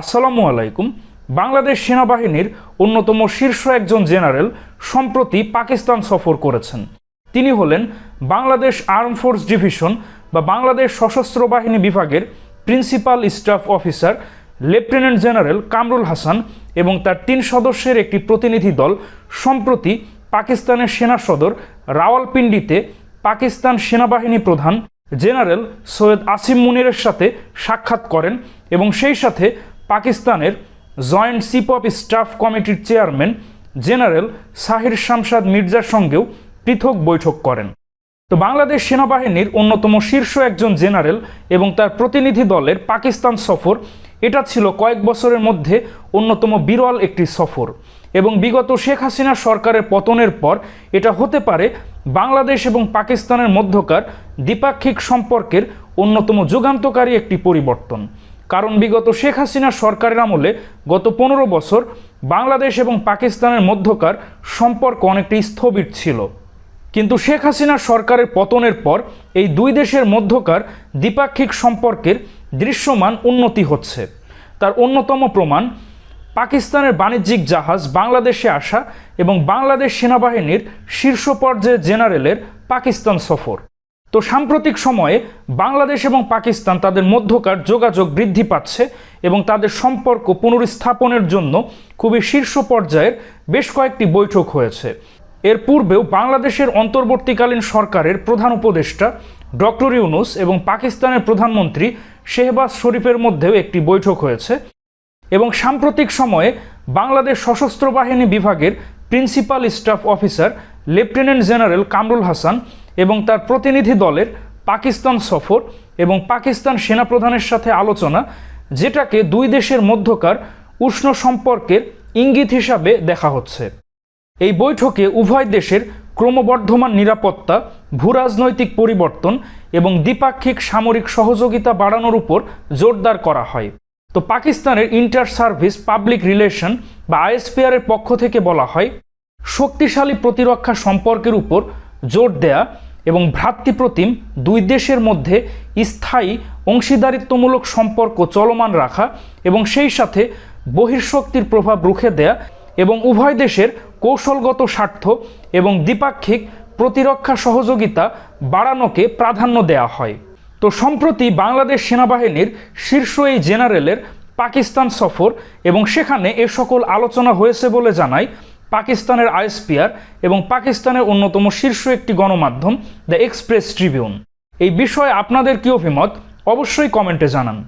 আসসালামু আলাইকুম। বাংলাদেশ সেনাবাহিনীর অন্যতম শীর্ষ একজন জেনারেল সম্প্রতি পাকিস্তান সফর করেছেন। তিনি হলেন বাংলাদেশ আর্ম ফোর্স ডিভিশন বা বাংলাদেশ সশস্ত্র বাহিনী বিভাগের principal staff officer lieutenant general Kamrul Hasan এবং তার তিন সদস্যের একটি প্রতিনিধি দল সম্প্রতি পাকিস্তানের সেনা সদর রাওয়ালপিন্ডিতে পাকিস্তান সেনাবাহিনী প্রধান জেনারেল সৈয়দ আসিম মুনিরের সাথে সাক্ষাৎ করেন এবং সেই সাথে পাকিস্তানের জয়েন্ট চিফ অফ স্টাফ কমিটির চেয়ারম্যান জেনারেল সাহির শামসাদ মির্জার সঙ্গেও পৃথক বৈঠক করেন। তো বাংলাদেশ সেনাবাহিনীর অন্যতম শীর্ষ একজন জেনারেল এবং তার প্রতিনিধি দলের পাকিস্তান সফর, এটা ছিল কয়েক বছরের মধ্যে অন্যতম বিরল একটি সফর এবং বিগত শেখ হাসিনা সরকারের পতনের পর এটা হতে পারে বাংলাদেশ এবং পাকিস্তানের মধ্যকার দ্বিপাক্ষিক সম্পর্কের অন্যতম যুগান্তকারী একটি পরিবর্তন। কারণ বিগত শেখ হাসিনা সরকারের আমলে গত পনেরো বছর বাংলাদেশ এবং পাকিস্তানের মধ্যকার সম্পর্ক অনেকটা স্থবির ছিল। কিন্তু শেখ হাসিনা সরকারের পতনের পর এই দুই দেশের মধ্যকার দ্বিপাক্ষিক সম্পর্কের দৃশ্যমান উন্নতি হচ্ছে। তার অন্যতম প্রমাণ, পাকিস্তানের বাণিজ্যিক জাহাজ বাংলাদেশে আসা এবং বাংলাদেশ সেনাবাহিনীর শীর্ষ পর্যায়ের জেনারেলের পাকিস্তান সফর। তো সাম্প্রতিক সময়ে বাংলাদেশ এবং পাকিস্তান তাদের মধ্যকার যোগাযোগ বৃদ্ধি পাচ্ছে এবং তাদের সম্পর্ক পুনরুস্থাপনের জন্য খুবই শীর্ষ পর্যায়ের বেশ কয়েকটি বৈঠক হয়েছে। এর পূর্বেও বাংলাদেশের অন্তর্বর্তীকালীন সরকারের প্রধান উপদেষ্টা ডক্টর ইউনুস এবং পাকিস্তানের প্রধানমন্ত্রী শেহবাজ শরীফের মধ্যেও একটি বৈঠক হয়েছে এবং সাম্প্রতিক সময়ে বাংলাদেশ সশস্ত্র বাহিনী বিভাগের principal staff officer lieutenant general Kamrul Hasan এবং তার প্রতিনিধি দলের পাকিস্তান সফর এবং পাকিস্তান সেনাপ্রধানের সাথে আলোচনা, যেটাকে দুই দেশের মধ্যকার উষ্ণ সম্পর্কের ইঙ্গিত হিসাবে দেখা হচ্ছে। এই বৈঠকে উভয় দেশের ক্রমবর্ধমান নিরাপত্তা, ভূরাজনৈতিক পরিবর্তন এবং দ্বিপাক্ষিক সামরিক সহযোগিতা বাড়ানোর উপর জোরদার করা হয়। তো পাকিস্তানের ইন্টার সার্ভিস পাবলিক রিলেশন বা আইএসপিআর এর পক্ষ থেকে বলা হয়, শক্তিশালী প্রতিরক্ষা সম্পর্কের উপর জোর দেয়া এবং ভ্রাতৃপ্রতিম দুই দেশের মধ্যে স্থায়ী অংশীদারিত্বমূলক সম্পর্ক চলমান রাখা এবং সেই সাথে বহির্শক্তির প্রভাব রুখে দেয়া এবং উভয় দেশের কৌশলগত স্বার্থ এবং দ্বিপাক্ষিক প্রতিরক্ষা সহযোগিতা বাড়ানোকে প্রাধান্য দেওয়া হয়। তো সম্প্রতি বাংলাদেশ সেনাবাহিনীর শীর্ষ এই জেনারেলের পাকিস্তান সফর এবং সেখানে এ সকল আলোচনা হয়েছে বলে জানায় পাকিস্তানের আইএসপিআর এবং পাকিস্তানের অন্যতম শীর্ষ একটি গণমাধ্যম, দ্য এক্সপ্রেস ট্রিবিউন। এই বিষয়ে আপনাদের কী অভিমত? অবশ্যই কমেন্টে জানান।